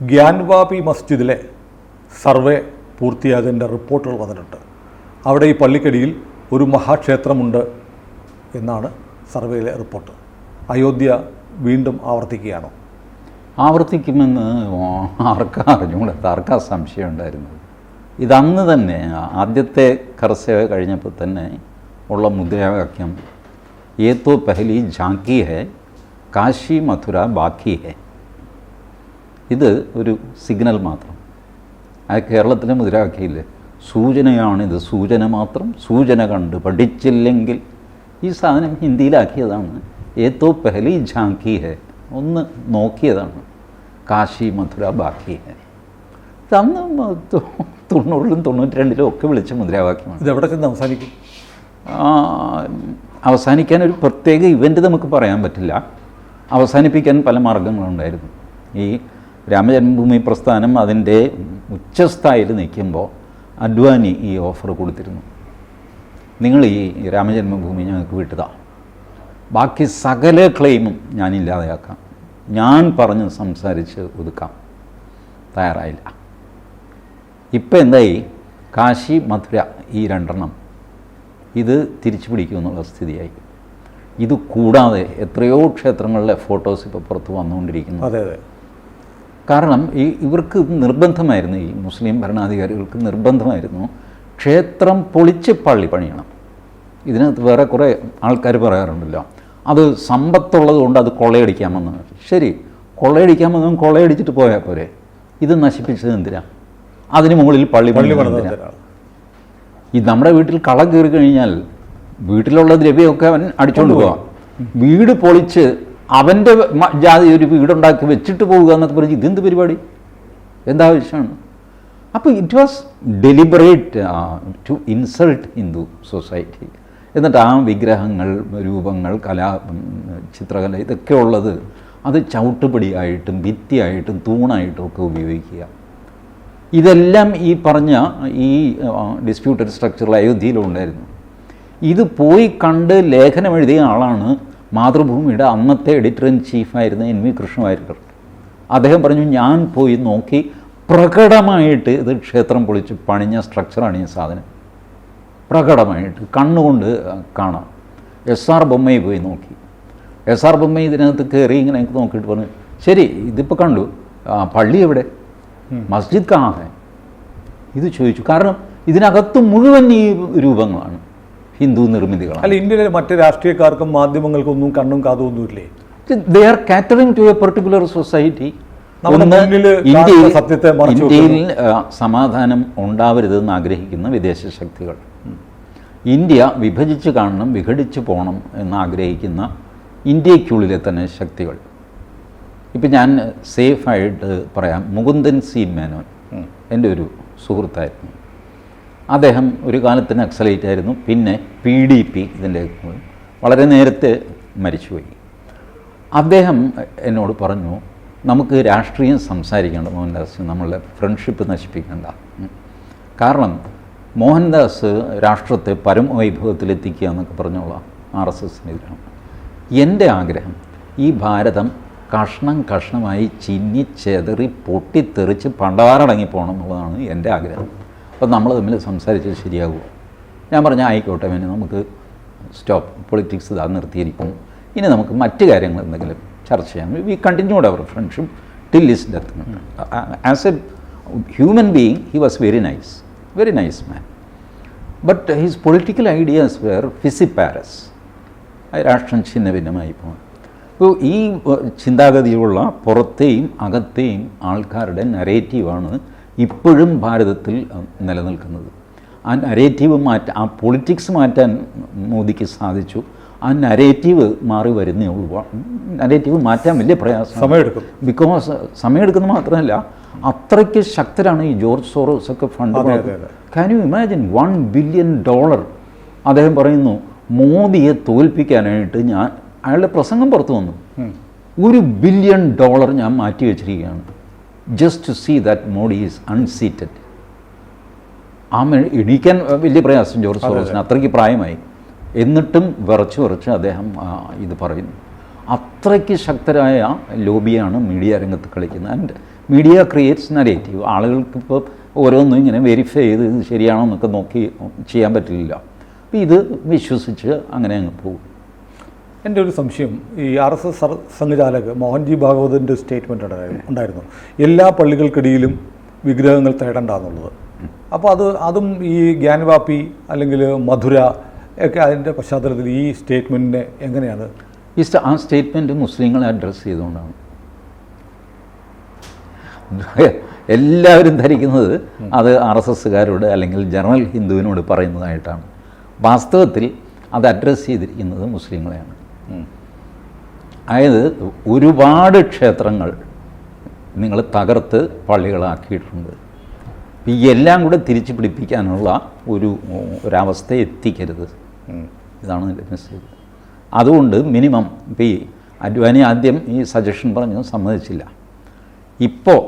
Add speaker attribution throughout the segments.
Speaker 1: Gyanvapi മസ്ജിദിലെ survey പൂർത്തിയാകേണ്ട റിപ്പോർട്ടുകൾ വന്നിട്ടുണ്ട്. അവിടെ ഈ പള്ളിക്കടിയിൽ ഒരു മഹാക്ഷേത്രമുണ്ട് എന്നാണ് സർവേയിലെ റിപ്പോർട്ട്. അയോധ്യ വീണ്ടും ആവർത്തിക്കുകയാണോ?
Speaker 2: ആവർത്തിക്കുമെന്ന് ആർക്കാ അറിഞ്ഞുകൂടെ ആർക്കാ സംശയം ഉണ്ടായിരുന്നത്? ഇതന്ന് തന്നെ ആദ്യത്തെ കർസേവ കഴിഞ്ഞപ്പോൾ തന്നെ ഉള്ള മുദ്രാവാക്യം ഏത്തോ പഹലി ജാക്കി ഹെ കാശി മഥുര ബാക്കി ഹെ ഇത് ഒരു സിഗ്നൽ മാത്രം. ആ കേരളത്തിലെ മുദ്രാവാക്യമില്ലേ സൂചനയാണിത് സൂചന മാത്രം. സൂചന കണ്ട് പഠിച്ചില്ലെങ്കിൽ ഈ സാധനം ഹിന്ദിയിലാക്കിയതാണ്. ഏത്തോ പെഹലി ഝാങ്കി ഹെ. ഒന്ന് നോക്കിയതാണ്. കാശി മധുര ബാക്കി ഹെ. അന്ന് തൊണ്ണൂറിലും തൊണ്ണൂറ്റി രണ്ടിലും ഒക്കെ വിളിച്ച മുദ്രാവാക്യമാണ്.
Speaker 1: ഇത് എവിടെ ചെന്ന് അവസാനിക്കും
Speaker 2: അവസാനിക്കാൻ ഒരു പ്രത്യേക ഇവന്റ് നമുക്ക് പറയാൻ പറ്റില്ല. അവസാനിപ്പിക്കാൻ പല മാർഗങ്ങളുണ്ടായിരുന്നു. ഈ രാമജന്മഭൂമി പ്രസ്ഥാനം അതിന്റെ ഉച്ചസ്ഥായിൽ നിൽക്കുമ്പോൾ അഡ്വാനി ഈ ഓഫർ കൊടുത്തിരുന്നു. നിങ്ങൾ ഈ രാമജന്മഭൂമി ഞങ്ങൾക്ക് വിട്ടുതാ. ബാക്കി സകല ക്ലെയിമും ഞാനില്ലാതെയാക്കാം ഞാൻ പറഞ്ഞ് സംസാരിച്ച് ഒതുക്കാം. തയ്യാറായില്ല. ഇപ്പം എന്തായി? കാശി മധുര ഈ രണ്ടെണ്ണം ഇത് തിരിച്ചു പിടിക്കുമെന്നുള്ള സ്ഥിതിയായി. ഇത് കൂടാതെ എത്രയോ ക്ഷേത്രങ്ങളിലെ ഫോട്ടോസ് ഇപ്പോൾ പുറത്ത് വന്നുകൊണ്ടിരിക്കുന്നു.
Speaker 1: അതെ അതെ.
Speaker 2: കാരണം ഈ ഇവർക്ക് നിർബന്ധമായിരുന്നു ഈ മുസ്ലിം ഭരണാധികാരികൾക്ക് നിർബന്ധമായിരുന്നു ക്ഷേത്രം പൊളിച്ച് പള്ളി പണിയണം. ഇതിനകത്ത് വേറെ കുറേ ആൾക്കാർ പറയാറുണ്ടല്ലോ അത് സമ്പത്തുള്ളത് കൊണ്ട് അത് കൊള്ളയടിക്കാമെന്ന്. ശരി കൊള്ളയടിക്കാമെന്നും കൊള്ളയടിച്ചിട്ട് പോയാൽ പോരെ. ഇത് നശിപ്പിച്ചത് എന്തിനാ? അതിന് മുകളിൽ പള്ളി
Speaker 1: പള്ളി
Speaker 2: പണിയുന്നത്
Speaker 1: പണിത്
Speaker 2: എന്തിനാ?
Speaker 1: തരാം.
Speaker 2: ഈ നമ്മുടെ വീട്ടിൽ കളം കയറി കഴിഞ്ഞാൽ വീട്ടിലുള്ള ദ്രവ്യമൊക്കെ അവൻ അടിച്ചുകൊണ്ട് പോവാം. വീട് പൊളിച്ച് അവന്റെ ജാതി ഒരു വീടുണ്ടാക്കി വെച്ചിട്ട് പോവുക എന്നൊക്കെ പറഞ്ഞ് ഇതെന്ത് പരിപാടി? എന്താവശ്യമാണ് അപ്പോൾ it was deliberate to insult Hindu society എന്നിട്ട് ആ വിഗ്രഹങ്ങൾ രൂപങ്ങൾ കലാ ചിത്രകല ഇതൊക്കെ ഉള്ളത് അത് ചവിട്ടുപടിയായിട്ടും ഭിത്തിയായിട്ടും തൂണായിട്ടും ഒക്കെ ഉപയോഗിക്കുക. ഇതെല്ലാം ഈ പറഞ്ഞ ഈ ഡിസ്പ്യൂട്ടഡ് സ്ട്രക്ചറിൽ അയോധ്യയിലുണ്ടായിരുന്നു. ഇത് പോയി കണ്ട് ലേഖനം എഴുതിയ ആളാണ് മാതൃഭൂമിയുടെ അന്നത്തെ എഡിറ്റർ ഇൻ ചീഫായിരുന്ന എൻ വി കൃഷ്ണവാര്യർ. അദ്ദേഹം പറഞ്ഞു ഞാൻ പോയി നോക്കി പ്രകടമായിട്ട് ഇത് ക്ഷേത്രം പൊളിച്ച് പണിഞ്ഞ സ്ട്രക്ചറാണ് ഈ സാധനം. പ്രകടമായിട്ട് കണ്ണുകൊണ്ട് കാണാം. എസ് ആർ ബൊമ്മയെ പോയി നോക്കി. എസ് ആർ ബൊമ്മ ഇതിനകത്ത് കയറി ഇങ്ങനെ നോക്കിയിട്ട് പറഞ്ഞു ശരി ഇതിപ്പോൾ കണ്ടു. ആ, പള്ളി എവിടെ? മസ്ജിദ് കാണാതെ ഇത് ചോദിച്ചു. കാരണം ഇതിനകത്ത് മുഴുവൻ ഈ രൂപങ്ങളാണ്. ഹിന്ദു നിർമ്മിതികളാണ്.
Speaker 1: അല്ല ഇന്ത്യയിലെ മറ്റു രാഷ്ട്രീയക്കാർക്കും മാധ്യമങ്ങൾക്കും ഒന്നും കണ്ണും കാതും ഒന്നുമില്ലേ?
Speaker 2: They are catering to a particular society
Speaker 1: കാണുന്ന സത്യത്തെ
Speaker 2: ഇന്ത്യയിൽ സമാധാനം സമാധാനം ഉണ്ടാവരുതെന്ന് ആഗ്രഹിക്കുന്ന വിദേശ ശക്തികൾ. ഇന്ത്യ വിഭജിച്ച് കാണണം വിഘടിച്ച് പോകണം എന്ന് ആഗ്രഹിക്കുന്ന ഇന്ത്യക്കുള്ളിലെ തന്നെ ശക്തികൾ. ഇപ്പം ഞാൻ സേഫായിട്ട് പറയാം. മുകുന്ദൻ സി മേനോൻ എന്റെ ഒരു സുഹൃത്തായിരുന്നു. അദ്ദേഹം ഒരു കാലത്ത് നക്സലൈറ്റ് ആയിരുന്നു. പിന്നെ പി ഡി പി ഇതിന്റെ വളരെ നേരത്തെ മരിച്ചുപോയി. അദ്ദേഹം എന്നോട് പറഞ്ഞു നമുക്ക് രാഷ്ട്രീയം സംസാരിക്കേണ്ട മോഹൻദാസ് നമ്മളുടെ ഫ്രണ്ട്ഷിപ്പ് നശിപ്പിക്കേണ്ട. കാരണം മോഹൻദാസ് രാഷ്ട്രത്തെ പരമവൈഭവത്തിലെത്തിക്കുക എന്നൊക്കെ പറഞ്ഞോളാം ആർ എസ് എസിനെതിരാണ് എന്റെ ആഗ്രഹം ഈ ഭാരതം കഷ്ണം കഷ്ണമായി ചിന്നി ചെതറി പൊട്ടിത്തെറിച്ച് പണ്ടാറടങ്ങി പോകണം എന്നുള്ളതാണ് എന്റെ ആഗ്രഹം. അപ്പോൾ നമ്മൾ തമ്മിൽ സംസാരിച്ചാൽ ശരിയാകുമോ ഞാൻ പറഞ്ഞ ആയിക്കോട്ടെ പിന്നെ നമുക്ക് സ്റ്റോപ്പ്. പൊളിറ്റിക്സ് ഇതാ നിർത്തിയിരിക്കും. ഇനി നമുക്ക് മറ്റ് കാര്യങ്ങൾ എന്തെങ്കിലും ചർച്ച ചെയ്യാം. We continued our friendship till his death as a human being he was very nice very nice man but his political ideas were fissiparous രാഷ്ട്രം ഛിന്ന ഭിന്നമായി പോകും അപ്പോൾ ഈ ചിന്താഗതിയുള്ള പുറത്തെയും അകത്തെയും ആൾക്കാരുടെ നരേറ്റീവാണ് ഇപ്പോഴും ഭാരതത്തിൽ നിലനിൽക്കുന്നത്. ആ നരേറ്റീവ് മാറ്റാൻ ആ പൊളിറ്റിക്സ് മാറ്റാൻ മോദിക്ക് സാധിച്ചു. ആ നരേറ്റീവ് മാറി വരുന്നേ ഉള്ളൂ. നരേറ്റീവ് മാറ്റാൻ വലിയ പ്രയാസം.
Speaker 1: സമയമെടുക്കും.
Speaker 2: ബിക്കോസ് സമയമെടുക്കുന്ന മാത്രമല്ല അത്രയ്ക്ക് ശക്തരാണ് ഈ ജോർജ് സോറോസ് ഒക്കെ fund. Can you imagine one billion dollar അദ്ദേഹം പറയുന്നു മോദിയെ തോൽപ്പിക്കാനായിട്ട് ഞാൻ അയാളുടെ പ്രസംഗം പുറത്തു വന്നു. ഒരു ബില്യൺ ഡോളർ ഞാൻ മാറ്റി വെച്ചിരിക്കുകയാണ്. Just to see that Modi is unseated ആ എണീക്കാൻ വലിയ പ്രയാസം ജോർജ് സോറോസിന്. അത്രയ്ക്ക് പ്രായമായി. എന്നിട്ടും വിറച്ച് വിറച്ച് അദ്ദേഹം ഇത് പറയുന്നു. അത്രയ്ക്ക് ശക്തരായ ലോബിയാണ് മീഡിയ രംഗത്ത് കളിക്കുന്നത്. ആൻഡ് മീഡിയ ക്രിയേറ്റ്സ് നരേറ്റീവ് ആളുകൾക്ക് ഇപ്പോൾ ഓരോന്നും ഇങ്ങനെ വെരിഫൈ ചെയ്ത് ഇത് ശരിയാണോ എന്നൊക്കെ നോക്കി ചെയ്യാൻ പറ്റില്ല അപ്പോൾ ഇത് വിശ്വസിച്ച് അങ്ങനെ അങ്ങ് പോകും.
Speaker 1: എന്റെ ഒരു സംശയം ഈ ആർ എസ് എസ് സംഘചാലക് മോഹൻജി ഭാഗവതിന്റെ സ്റ്റേറ്റ്മെന്റ് ഉണ്ടായിരുന്നു. എല്ലാ പള്ളികൾക്കിടയിലും വിഗ്രഹങ്ങൾ തേടേണ്ട എന്നുള്ളത് അപ്പോൾ അത് അതും ഈ ഗ്യാൻവാപ്പി അല്ലെങ്കിൽ മധുര ഒക്കെ അതിന്റെ പശ്ചാത്തലത്തിൽ ഈ സ്റ്റേറ്റ്മെന്റിനെ എങ്ങനെയാണ്?
Speaker 2: ഈ ആ സ്റ്റേറ്റ്മെന്റ് മുസ്ലിങ്ങളെ അഡ്രസ്സ് ചെയ്തുകൊണ്ടാണ്. എല്ലാവരും ധരിക്കുന്നത് അത് ആർ എസ് എസ്സുകാരോട് അല്ലെങ്കിൽ ജനറൽ ഹിന്ദുവിനോട് പറയുന്നതായിട്ടാണ്. വാസ്തവത്തിൽ അത് അഡ്രസ്സ് ചെയ്തിരിക്കുന്നത് മുസ്ലിങ്ങളെയാണ്. അതായത് ഒരുപാട് ക്ഷേത്രങ്ങൾ നിങ്ങൾ തകർത്ത് പള്ളികളാക്കിയിട്ടുണ്ട്. ഈ എല്ലാം കൂടെ തിരിച്ചു പിടിപ്പിക്കാനുള്ള ഒരു ഒരവസ്ഥ എത്തിക്കരുത്. ഇതാണ് മെസ്സേജ് അതുകൊണ്ട് മിനിമം ഇപ്പോൾ ഈ അഡ്വാനി ആദ്യം ഈ സജഷൻ പറഞ്ഞു സമ്മതിച്ചില്ല. ഇപ്പോൾ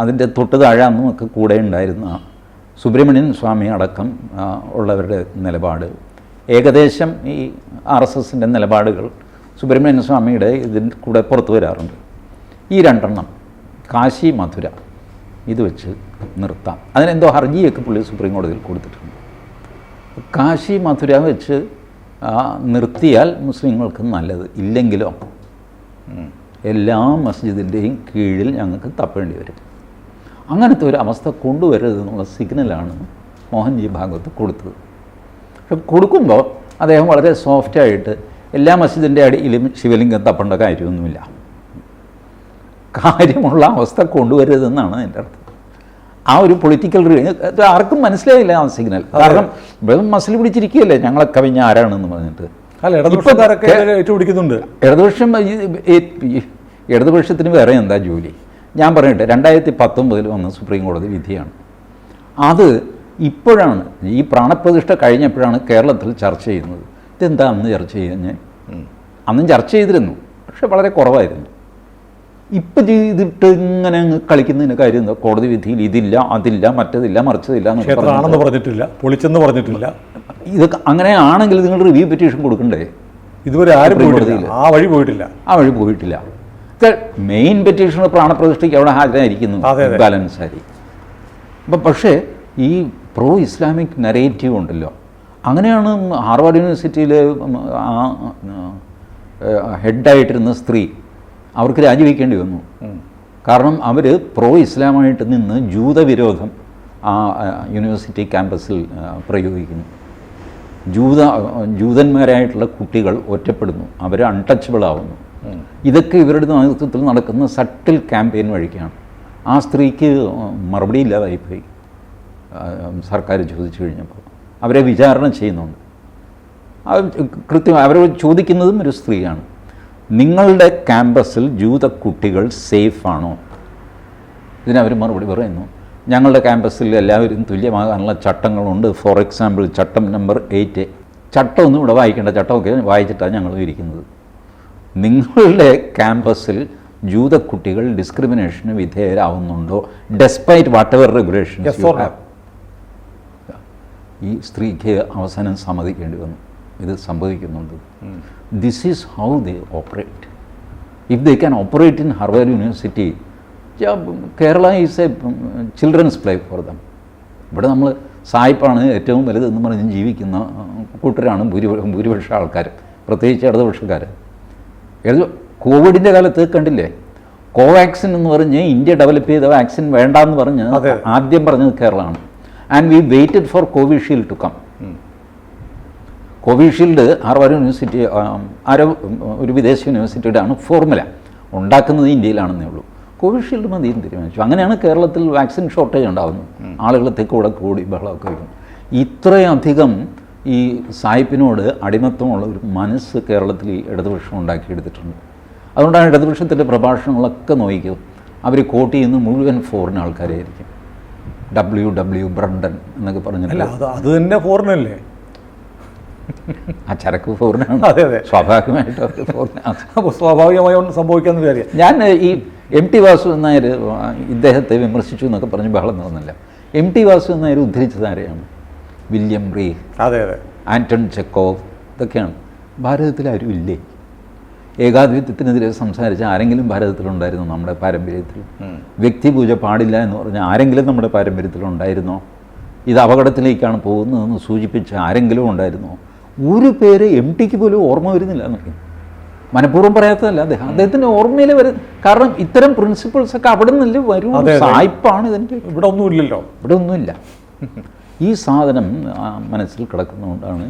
Speaker 2: അതിന്റെ തൊട്ട് താഴെ അന്നുമൊക്കെ കൂടെ ഉണ്ടായിരുന്ന സുബ്രഹ്മണ്യൻ സ്വാമി അടക്കം ഉള്ളവരുടെ നിലപാട്. ഏകദേശം ഈ ആർ എസ് എസിന്റെ നിലപാടുകൾ സുബ്രഹ്മണ്യൻ സ്വാമിയുടെ ഇതിൽ കൂടെ പുറത്തു വരാറുണ്ട്. ഈ രണ്ടെണ്ണം കാശി മധുര ഇത് വെച്ച് നിർത്താം. അതിനെന്തോ ഹർജിയൊക്കെ പുള്ളി സുപ്രീം കോടതിയിൽ കൊടുത്തിട്ടുണ്ട്. കാശി മധുര വെച്ച് നിർത്തിയാൽ മുസ്ലിങ്ങൾക്ക് നല്ലത്. ഇല്ലെങ്കിലോ? എല്ലാ മസ്ജിദിന്റെയും കീഴിൽ ഞങ്ങൾക്ക് തപ്പേണ്ടി വരും. അങ്ങനത്തെ ഒരു അവസ്ഥ കൊണ്ടുവരരുതെന്നുള്ള സിഗ്നലാണ് മോഹൻജി ഭാഗവത്ത് കൊടുത്തത്. പക്ഷെ കൊടുക്കുമ്പോൾ അദ്ദേഹം വളരെ സോഫ്റ്റായിട്ട് എല്ലാ മസ്ജിദിന്റെ അടിയിലും ശിവലിംഗം തപ്പേണ്ട കാര്യമൊന്നുമില്ല. കാര്യമുള്ള അവസ്ഥ കൊണ്ടുവരരുതെന്നാണ് എന്റെ അർത്ഥം. ആ ഒരു പൊളിറ്റിക്കൽ ആർക്കും മനസ്സിലായില്ല ആ സിഗ്നൽ കാരണം വെറും മസിൽ പിടിച്ചിരിക്കുകയല്ലേ? ഞങ്ങളെ കവിഞ്ഞ ആരാണെന്ന് പറഞ്ഞിട്ട്.
Speaker 1: അല്ല ഇടതുപക്ഷക്കാരൊക്കെ ഏറ്റുപിടിക്കുന്നുണ്ട്.
Speaker 2: ഇടതുപക്ഷം ഇടതുപക്ഷത്തിന് വേറെ എന്താ ജോലി? ഞാൻ പറഞ്ഞിട്ട് രണ്ടായിരത്തി പത്തൊമ്പതിൽ വന്ന സുപ്രീം കോടതി വിധിയാണ്. അത് ഇപ്പോഴാണ് ഈ പ്രാണപ്രതിഷ്ഠ കഴിഞ്ഞപ്പോഴാണ് കേരളത്തിൽ ചർച്ച ചെയ്യുന്നത്. ഇതെന്താ അന്ന് ചർച്ച ചെയ്യുന്നത് അന്നും ചർച്ച ചെയ്തിരുന്നു പക്ഷെ വളരെ കുറവായിരുന്നു. ഇപ്പം ചെയ്തിട്ട് ഇങ്ങനെ അങ്ങ് കളിക്കുന്നതിന് കാര്യം എന്താ? കോടതി വിധിയിൽ ഇതില്ല അതില്ല മറ്റതില്ല മറിച്ചതില്ല എന്നൊക്കെ
Speaker 1: പറഞ്ഞിട്ടില്ല പൊളിച്ചെന്ന് പറഞ്ഞിട്ടില്ല.
Speaker 2: ഇതൊക്കെ അങ്ങനെയാണെങ്കിൽ നിങ്ങൾ റിവ്യൂ പെറ്റീഷൻ കൊടുക്കണ്ടേ?
Speaker 1: ഇതുവരെ ആരും പോയിട്ടില്ല. ആ വഴി പോയിട്ടില്ല.
Speaker 2: ആ വഴി പോയിട്ടില്ല. മെയിൻ പെറ്റീഷണർ പ്രാണപ്രതിഷ്ഠയ്ക്ക് അവിടെ ഹാജരായിരിക്കുന്നു. ബാലൻസ് ആയി അപ്പം പക്ഷേ ഈ പ്രോ ഇസ്ലാമിക് നരേറ്റീവ് ഉണ്ടല്ലോ. അങ്ങനെയാണ് ഹാർവാർഡ് യൂണിവേഴ്സിറ്റിയിലെ ആ ഹെഡായിട്ടിരുന്ന സ്ത്രീ അവർക്ക് രാജിവെക്കേണ്ടി വന്നു. കാരണം അവർ പ്രോ ഇസ്ലാമായിട്ട് നിന്ന് ജൂതവിരോധം ആ യൂണിവേഴ്സിറ്റി ക്യാമ്പസിൽ പ്രയോഗിക്കുന്നു. ജൂത ജൂതന്മാരായിട്ടുള്ള കുട്ടികൾ ഒറ്റപ്പെടുന്നു. അവർ അൺടച്ചബിൾ ആവുന്നു. ഇതൊക്കെ ഇവരുടെ നേതൃത്വത്തിൽ നടക്കുന്ന സട്ടിൽ ക്യാമ്പയിൻ വഴിക്കാണ്. ആ സ്ത്രീക്ക് മറുപടി ഇല്ലാതായിപ്പോയി. സർക്കാർ ചോദിച്ചു കഴിഞ്ഞപ്പോൾ അവരെ വിചാരണ ചെയ്യുന്നുണ്ട്. കൃത്യം അവരോട് ചോദിക്കുന്നതും ഒരു സ്ത്രീയാണ്. നിങ്ങളുടെ ക്യാമ്പസിൽ ജൂത കുട്ടികൾ സേഫാണോ ഇതിനവർ മറുപടി പറയുന്നു ഞങ്ങളുടെ ക്യാമ്പസിൽ എല്ലാവരും തുല്യമാകാനുള്ള ചട്ടങ്ങളുണ്ട്. ഫോർ എക്സാമ്പിൾ ചട്ടം നമ്പർ എയ്റ്റ്. ചട്ടമൊന്നും ഇവിടെ വായിക്കേണ്ട ചട്ടമൊക്കെ വായിച്ചിട്ടാണ് ഞങ്ങൾ ഇരിക്കുന്നത്. നിങ്ങളുടെ ക്യാമ്പസിൽ ജൂത കുട്ടികൾ ഡിസ്ക്രിമിനേഷന് വിധേയരാവുന്നുണ്ടോ? Despite whatever
Speaker 1: regulation?
Speaker 2: ഈ സ്ത്രീക്ക് അവസാനം സമ്മതിക്കേണ്ടി വന്നു. ഇത് സംഭവിക്കുന്നുണ്ട്. This is how they operate if they can operate in Harvard university Kerala is a children's play for them ഇവിടെ നമ്മൾ സായിപ്പാണ് ഏറ്റവും വലുതെന്ന് പറഞ്ഞ് ജീവിക്കുന്ന കൂട്ടരാണ് ഭൂരിപക്ഷം ഭൂരിപക്ഷ ആൾക്കാർ പ്രത്യേകിച്ച് ഇടതുപക്ഷക്കാർ ഏത് കോവിഡിന്റെ കാലത്ത് കണ്ടില്ലേ? കോവാക്സിൻ എന്ന് പറഞ്ഞ് ഇന്ത്യ ഡെവലപ്പ് ചെയ്ത വാക്സിൻ വേണ്ടെന്ന് പറഞ്ഞ് ആദ്യം പറഞ്ഞത് കേരളമാണ്. And we waited for Covishield to come Covishield Harvard university ആരോ ഒരു വിദേശ യൂണിവേഴ്സിറ്റിയുടെ ആണ് ഫോർമുല. ഉണ്ടാക്കുന്നത് ഇന്ത്യയിലാണെന്നേ ഉള്ളൂ. കോവിഷീൽഡ് മതി തീരുമാനിച്ചു. അങ്ങനെയാണ് കേരളത്തിൽ വാക്സിൻ ഷോർട്ടേജ് ഉണ്ടാകുന്നത് ആളുകൾ തെക്കൂടെ കൂടി ബഹളമൊക്കെ വയ്ക്കും. ഇത്രയധികം ഈ സായിപ്പിനോട് അടിമത്തമുള്ള ഒരു മനസ്സ് കേരളത്തിൽ ഈ ഇടതുപക്ഷം ഉണ്ടാക്കിയെടുത്തിട്ടുണ്ട്. അതുകൊണ്ടാണ് ഇടതുപക്ഷത്തിന്റെ പ്രഭാഷണങ്ങളൊക്കെ നോക്കിയത് അവർ കോട്ട് ചെയ്യുന്ന മുഴുവൻ ഫോറിൻ ആൾക്കാരായിരിക്കും ഡബ്ല്യു ഡബ്ല്യു ബ്രണ്ടൻ എന്നൊക്കെ പറഞ്ഞിട്ട്
Speaker 1: അത് അത് തന്നെ ഫോറിനല്ലേ
Speaker 2: ആ ചരക്ക് ഫോറിനാണ്
Speaker 1: അതെ, അതെ.
Speaker 2: സ്വാഭാവികമായിട്ട്
Speaker 1: അപ്പോൾ സ്വാഭാവികമായി ഒന്ന് സംഭവിക്കാമെന്ന് കാര്യം
Speaker 2: ഞാൻ ഈ എം ടി വാസു നായർ ഇദ്ദേഹത്തെ വിമർശിച്ചു എന്നൊക്കെ പറഞ്ഞ് ബഹളം നടന്നില്ല. എം ടി വാസു നായർ ഉദ്ധരിച്ചത് ആരെയാണ്? വില്യം റീ
Speaker 1: അതെ അതെ.
Speaker 2: Anton Chekhov. ഇതൊക്കെയാണ്. ഭാരതത്തിൽ ആരും ഇല്ലേ ഏകാധിപത്യത്തിനെതിരെ സംസാരിച്ച ആരെങ്കിലും ഭാരതത്തിലുണ്ടായിരുന്നോ നമ്മുടെ പാരമ്പര്യത്തിൽ? വ്യക്തിപൂജ പാടില്ല എന്ന് പറഞ്ഞാൽ ആരെങ്കിലും നമ്മുടെ പാരമ്പര്യത്തിലുണ്ടായിരുന്നോ ഇത് അപകടത്തിലേക്കാണ് പോകുന്നതെന്ന് സൂചിപ്പിച്ച ആരെങ്കിലും ഉണ്ടായിരുന്നോ? ഒരു പേര് എം ടിക്ക് പോലും ഓർമ്മ വരുന്നില്ല എന്നൊക്കെ. മനഃപൂർവം പറയാത്തതല്ല അദ്ദേഹം അദ്ദേഹത്തിന്റെ ഓർമ്മയിൽ വരും കാരണം ഇത്തരം പ്രിൻസിപ്പിൾസ് ഒക്കെ അവിടെ നിന്നല്ലേ വരും. സായിപ്പാണ് ഇതിന്റെ
Speaker 1: ഇവിടെ ഒന്നുമില്ലല്ലോ
Speaker 2: ഇവിടെ ഒന്നുമില്ല. ഈ സാധനം മനസ്സിൽ കിടക്കുന്നതുകൊണ്ടാണ്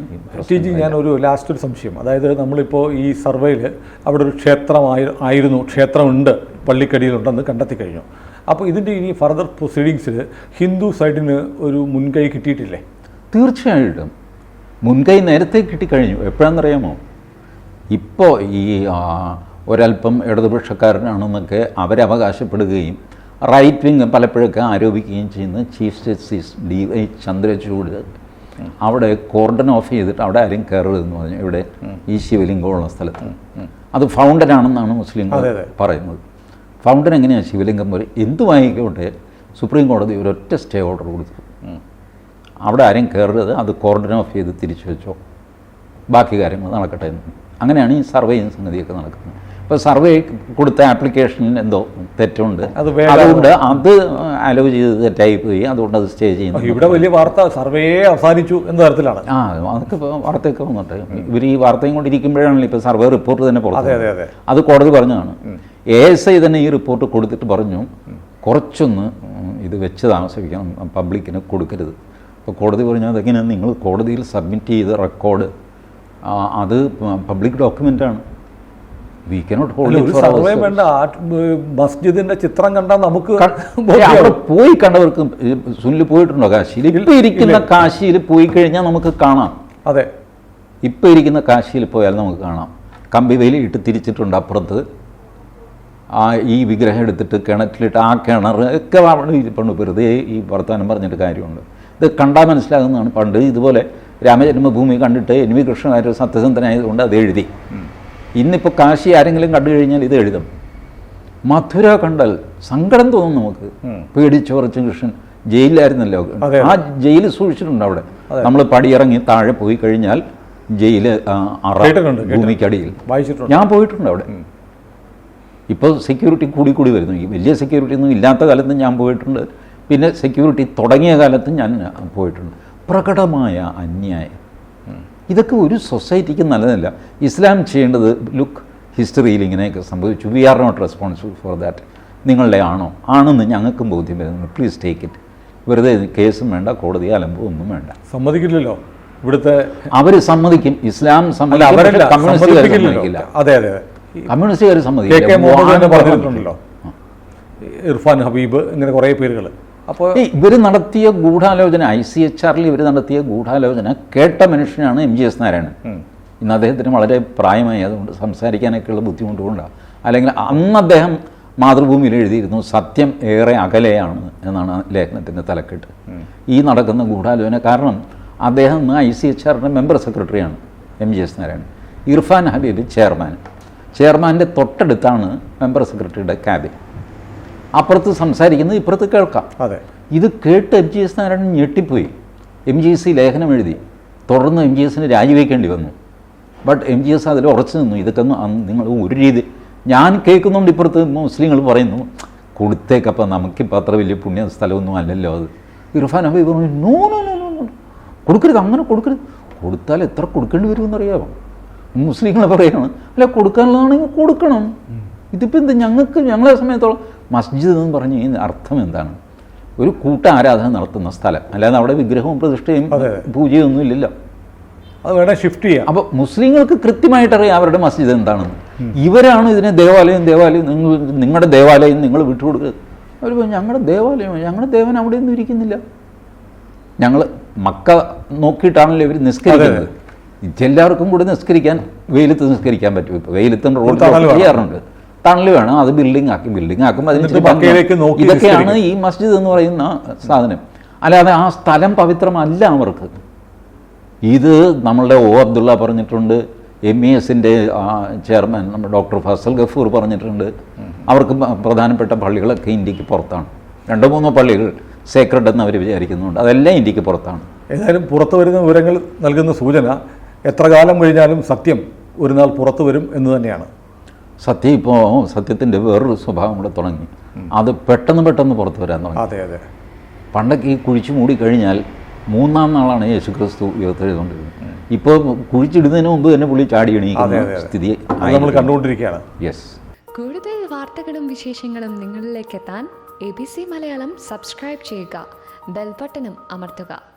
Speaker 1: ഞാൻ ഒരു ലാസ്റ്റ് ഒരു സംശയം. അതായത് നമ്മളിപ്പോൾ ഈ സർവേയിൽ അവിടെ ഒരു ക്ഷേത്രമായി ആയിരുന്നു ക്ഷേത്രമുണ്ട് പള്ളിക്കടിയിലുണ്ടെന്ന് കണ്ടെത്തി കഴിഞ്ഞു. അപ്പോൾ ഇതിന്റെ ഇനി ഫർദർ പ്രൊസീഡിങ്സിൽ ഹിന്ദു സൈഡിന് ഒരു മുൻകൈ കിട്ടിയിട്ടില്ലേ?
Speaker 2: തീർച്ചയായിട്ടും. മുൻകൈ നേരത്തെ കിട്ടിക്കഴിഞ്ഞു. എപ്പോഴാണെന്നറിയാമോ? ഇപ്പോൾ ഈ ഒരല്പം ഇടതുപക്ഷക്കാരനാണെന്നൊക്കെ അവരവകാശപ്പെടുകയും റൈറ്റ് വിങ് പലപ്പോഴൊക്കെ ആരോപിക്കുകയും ചെയ്യുന്ന. Chief justice D Y Chandrachud അവിടെ കോർഡൻ ഓഫ് ചെയ്തിട്ട് അവിടെ ആരും കയറരുതെന്ന് പറഞ്ഞു. ഇവിടെ ഈ ശിവലിംഗമുള്ള സ്ഥലത്ത്. അത് ഫൗണ്ടനാണെന്നാണ് മുസ്ലിങ്ങൾ
Speaker 1: അതെ, അതെ.
Speaker 2: പറയുന്നത്. ഫൗണ്ടൻ എങ്ങനെയാണ് ശിവലിംഗം പോലെ? എന്തുമായിക്കോട്ടെ സുപ്രീം കോടതി ഒരൊറ്റ സ്റ്റേ ഓർഡർ കൊടുത്തു. അവിടെ ആരും കയറരുത്. അത് കോർഡൻ ഓഫ് ചെയ്ത് തിരിച്ചു വെച്ചോ. ബാക്കി കാര്യങ്ങൾ നടക്കട്ടെ എന്ന്. അങ്ങനെയാണ് ഈ സർവേയും സംഗതിയൊക്കെ നടക്കുന്നത്. ഇപ്പോൾ സർവേ കൊടുത്ത ആപ്ലിക്കേഷനിൽ എന്തോ തെറ്റുണ്ട്.
Speaker 1: അത്
Speaker 2: അതുകൊണ്ട് അത് അലോ ചെയ്ത് തെറ്റായി പോയി അതുകൊണ്ട് അത് സ്റ്റേ ചെയ്യുന്നു.
Speaker 1: ഇവിടെ വലിയ വാർത്ത സർവേ അവസാനിച്ചു എന്ന തരത്തിലാണ്.
Speaker 2: ആ അതൊക്കെ ഇപ്പോൾ വാർത്തയൊക്കെ വന്നിട്ട്. ഇവർ ഈ വാർത്തയും കൊണ്ടിരിക്കുമ്പോഴാണല്ലോ ഇപ്പോൾ സർവേ റിപ്പോർട്ട് തന്നെ പുറത്ത്
Speaker 1: അതെ,
Speaker 2: കോടതി പറഞ്ഞതാണ്. എ എസ് ഐ തന്നെ ഈ റിപ്പോർട്ട് കൊടുത്തിട്ട് പറഞ്ഞു കുറച്ചൊന്ന് ഇത് വെച്ച് താമസിപ്പിക്കണം പബ്ലിക്കിന് കൊടുക്കരുത്. അപ്പോൾ കോടതി പറഞ്ഞാൽ അതെങ്ങനെയാണ് നിങ്ങൾ കോടതിയിൽ സബ്മിറ്റ് ചെയ്ത റെക്കോർഡ് അത് പബ്ലിക് ഡോക്യുമെന്റാണ് വി കനോട്ട് ഹോൾഡ്
Speaker 1: സർവേ വേണ്ട. മസ്ജിദിന്റെ ചിത്രം കണ്ടാൽ നമുക്ക്
Speaker 2: അവിടെ. പോയി കണ്ടവർക്ക് സുനിൽ പോയിട്ടുണ്ടോ? കാശിയിൽ ഇപ്പൊ ഇരിക്കുന്ന കാശിയിൽ പോയി കഴിഞ്ഞാൽ നമുക്ക് കാണാം.
Speaker 1: അതെ.
Speaker 2: ഇപ്പൊ ഇരിക്കുന്ന കാശിയിൽ പോയാൽ നമുക്ക് കാണാം. കമ്പി വേലി ഇട്ട് തിരിച്ചിട്ടുണ്ട് അപ്പുറത്ത്. ആ ഈ വിഗ്രഹം എടുത്തിട്ട് കിണറ്റിലിട്ട് ആ കിണർ ഒക്കെ അവിടെ ഇരിപ്പുണ്ട്. വെറുതെ ഈ വർത്തമാനം പറഞ്ഞിട്ട് കാര്യമുണ്ട്. ഇത് കണ്ടാൽ മനസ്സിലാകുന്നതാണ്. പണ്ട് ഇതുപോലെ രാമജന്മഭൂമി കണ്ടിട്ട് എൻ വി കൃഷ്ണനായ ഒരു സത്യസന്ധനായതുകൊണ്ട് അത് എഴുതി. ഇന്നിപ്പോൾ കാശി ആരെങ്കിലും കണ്ടു കഴിഞ്ഞാൽ ഇത് എഴുതും. മധുര കണ്ടാൽ സങ്കടം തോന്നും നമുക്ക്. പേടിച്ചോറച്ച് കൃഷ്ണൻ ജയിലിലായിരുന്നല്ലോ. ആ ജയിൽ സൂക്ഷിച്ചിട്ടുണ്ട് അവിടെ. നമ്മൾ പടിയിറങ്ങി താഴെ പോയി കഴിഞ്ഞാൽ
Speaker 1: ജയിൽ.
Speaker 2: ഭൂമിക്കടിയിൽ. ഞാൻ പോയിട്ടുണ്ട് അവിടെ. ഇപ്പോൾ സെക്യൂരിറ്റി കൂടി കൂടി വരുന്നു. ഈ വലിയ സെക്യൂരിറ്റി ഒന്നും ഇല്ലാത്ത കാലത്ത് ഞാൻ പോയിട്ടുണ്ട്. പിന്നെ സെക്യൂരിറ്റി തുടങ്ങിയ കാലത്തും ഞാൻ പോയിട്ടുണ്ട്. പ്രകടമായ അന്യായം. ഇതൊക്കെ ഒരു സൊസൈറ്റിക്ക് നല്ലതല്ല. ഇസ്ലാം ചെയ്യേണ്ടത് ലുക്ക് ഹിസ്റ്ററിയിൽ ഇങ്ങനെയൊക്കെ സംഭവിച്ചു. We are not responsible for that നിങ്ങളുടെ ആണോ? ആണെന്ന് ഞങ്ങൾക്കും ബോധ്യം വരുന്നു പ്ലീസ് ടേക്ക് ഇറ്റ് വെറുതെ കേസും വേണ്ട കോടതി അലമ്പോ ഒന്നും വേണ്ട.
Speaker 1: സമ്മതിക്കില്ലല്ലോ. ഇവിടുത്തെ
Speaker 2: അവർ സമ്മതിക്കും. ഇസ്ലാം സമ്മതിക്കില്ല.
Speaker 1: അതെ അതെ.
Speaker 2: കമ്മ്യൂണിസ്റ്റുകാർ
Speaker 1: സമ്മതിക്കും
Speaker 2: സമ്മതിക്കില്ല.
Speaker 1: ഇർഫാൻ ഹബീബ് ഇങ്ങനെ കുറേ പേരുകൾ അപ്പോൾ
Speaker 2: ഇവർ നടത്തിയ ഗൂഢാലോചന ഐ സി എച്ച് ആറിൽ ഇവർ നടത്തിയ ഗൂഢാലോചന കേട്ട മനുഷ്യനാണ് എം ജി എസ് നാരായണൻ. ഇന്ന് അദ്ദേഹത്തിന് വളരെ പ്രായമായി അതുകൊണ്ട് സംസാരിക്കാനൊക്കെയുള്ള ബുദ്ധിമുട്ട് കൊണ്ടാണ് അല്ലെങ്കിൽ അന്ന് അദ്ദേഹം മാതൃഭൂമിയിൽ എഴുതിയിരുന്നു സത്യം ഏറെ അകലെയാണ് എന്നാണ് ലേഖനത്തിന്റെ തലക്കെട്ട്. ഈ നടക്കുന്ന ഗൂഢാലോചന കാരണം അദ്ദേഹം ഇന്ന് ഐ സി എച്ച് ആറിന്റെ മെമ്പർ സെക്രട്ടറിയാണ് M G S Narayanan. Irfan Habib chairman. ചെയർമാന്റെ തൊട്ടടുത്താണ് മെമ്പർ സെക്രട്ടറിയുടെ ക്യാബിൻ. അപ്പുറത്ത് സംസാരിക്കുന്നത് ഇപ്പുറത്ത് കേൾക്കാം.
Speaker 1: അതെ.
Speaker 2: ഇത് കേട്ട് എം ജി എസ് നാരായണൻ ഞെട്ടിപ്പോയി. എം ജി എസ് സി ലേഖനം എഴുതി. തുടർന്ന് എം ജി എസിന് രാജിവെക്കേണ്ടി വന്നു. ബട്ട് എം ജി എസ് അതിൽ ഉറച്ചു നിന്നു. ഇതൊക്കെ നിങ്ങൾ ഒരു രീതി. ഞാൻ കേൾക്കുന്നുണ്ട് ഇപ്പുറത്ത് മുസ്ലിങ്ങൾ പറയുന്നു. കൊടുത്തേക്കപ്പം നമുക്കിപ്പോൾ അത്ര വലിയ പുണ്യ സ്ഥലമൊന്നും അല്ലല്ലോ അത്. ഇർഫാൻ ഹബീബ് പറഞ്ഞു നോ നോ നോ നോ കൊടുക്കരുത് അങ്ങനെ കൊടുക്കരുത്. കൊടുത്താൽ എത്ര കൊടുക്കേണ്ടി വരുമെന്നറിയാമോ മുസ്ലിങ്ങൾ പറയണം അല്ല കൊടുക്കാനുള്ളതാണെങ്കിൽ കൊടുക്കണം. ഇതിപ്പോൾ എന്ത് ഞങ്ങൾക്ക് ഞങ്ങളെ സമയത്തോളം മസ്ജിദ് എന്ന് പറഞ്ഞ് കഴിഞ്ഞാൽ അർത്ഥം എന്താണ്? ഒരു കൂട്ട ആരാധന നടത്തുന്ന സ്ഥലം. അല്ലാതെ അവിടെ വിഗ്രഹവും പ്രതിഷ്ഠയും
Speaker 1: അതെ.
Speaker 2: പൂജയും ഒന്നും ഇല്ലല്ലോ.
Speaker 1: അത് വേണേൽ ഷിഫ്റ്റ് ചെയ്യാം.
Speaker 2: അപ്പോൾ മുസ്ലിങ്ങൾക്ക് കൃത്യമായിട്ട് അറിയാം അവരുടെ മസ്ജിദ് എന്താണെന്ന്. ഇവരാണ് ഇതിനെ ദേവാലയം ദേവാലയം നിങ്ങൾ നിങ്ങളുടെ ദേവാലയം നിങ്ങൾ വിട്ടുകൊടുക്കുക. അവർ പറഞ്ഞു ഞങ്ങളുടെ ദേവാലയം ഞങ്ങളുടെ ദേവൻ അവിടെ ഒന്നും ഇരിക്കുന്നില്ല. ഞങ്ങൾ മക്ക നോക്കിയിട്ടാണല്ലോ ഇവർ നിസ്കരിക്കുന്നത്. ഇതെല്ലാവർക്കും കൂടി നിസ്കരിക്കാൻ വെയിലത്ത് നിസ്കരിക്കാൻ പറ്റും. ഇപ്പോൾ വെയിലത്തും റോഡ് ചെയ്യാറുണ്ട്. തണൽ വേണം അത് ബിൽഡിംഗ് ആക്കി. ബിൽഡിംഗ് ആക്കുമ്പോൾ അതിന് ഇതൊക്കെയാണ് ഈ മസ്ജിദ് എന്ന് പറയുന്ന സാധനം. അല്ലാതെ ആ സ്ഥലം പവിത്രമല്ല അവർക്ക്. ഇത് നമ്മളുടെ ഒ അബ്ദുള്ള പറഞ്ഞിട്ടുണ്ട് എം ഇ എസിന്റെ ചെയർമാൻ നമ്മുടെ ഡോക്ടർ ഫസൽ ഗഫൂർ പറഞ്ഞിട്ടുണ്ട്. അവർക്ക് പ്രധാനപ്പെട്ട പള്ളികളൊക്കെ ഇന്ത്യയ്ക്ക് പുറത്താണ്. രണ്ടോ മൂന്നോ പള്ളികൾ സേക്രഡ് എന്ന് അവർ വിചാരിക്കുന്നുണ്ട്. അതെല്ലാം ഇന്ത്യയ്ക്ക് പുറത്താണ്.
Speaker 1: ഏതായാലും പുറത്തു വരുന്ന വിവരങ്ങൾ നൽകുന്ന സൂചന എത്ര കാലം കഴിഞ്ഞാലും സത്യം ഒരു നാൾ പുറത്തു വരും എന്ന് തന്നെയാണ്.
Speaker 2: സത്യം ഇപ്പോൾ സത്യത്തിന്റെ വേറൊരു സ്വഭാവം കൂടെ തുടങ്ങി. അത് പെട്ടെന്ന് പെട്ടെന്ന് പുറത്ത് വരാൻ തുടങ്ങി.
Speaker 1: അതെ അതെ.
Speaker 2: പണ്ടൊക്കെ ഈ കുഴിച്ചു മൂടി കഴിഞ്ഞാൽ മൂന്നാം നാളാണ് യേശു ക്രിസ്തു ഉയർത്തെഴുതുകൊണ്ടിരുന്നത് ഇപ്പോൾ കുഴിച്ചിടുന്നതിന് മുമ്പ് തന്നെ പുള്ളി ചാടി എണീക്കുന്ന. സ്ഥിതി
Speaker 1: നമ്മൾ കണ്ടുകൊണ്ടിരിക്കുകയാണ്.
Speaker 2: യെസ്
Speaker 3: കൂടുതൽ വാർത്തകളും വിശേഷങ്ങളും നിങ്ങളിലേക്ക് എത്താൻ A B C Malayalam subscribe ചെയ്യുക. ബെൽബട്ടനും അമർത്തുക.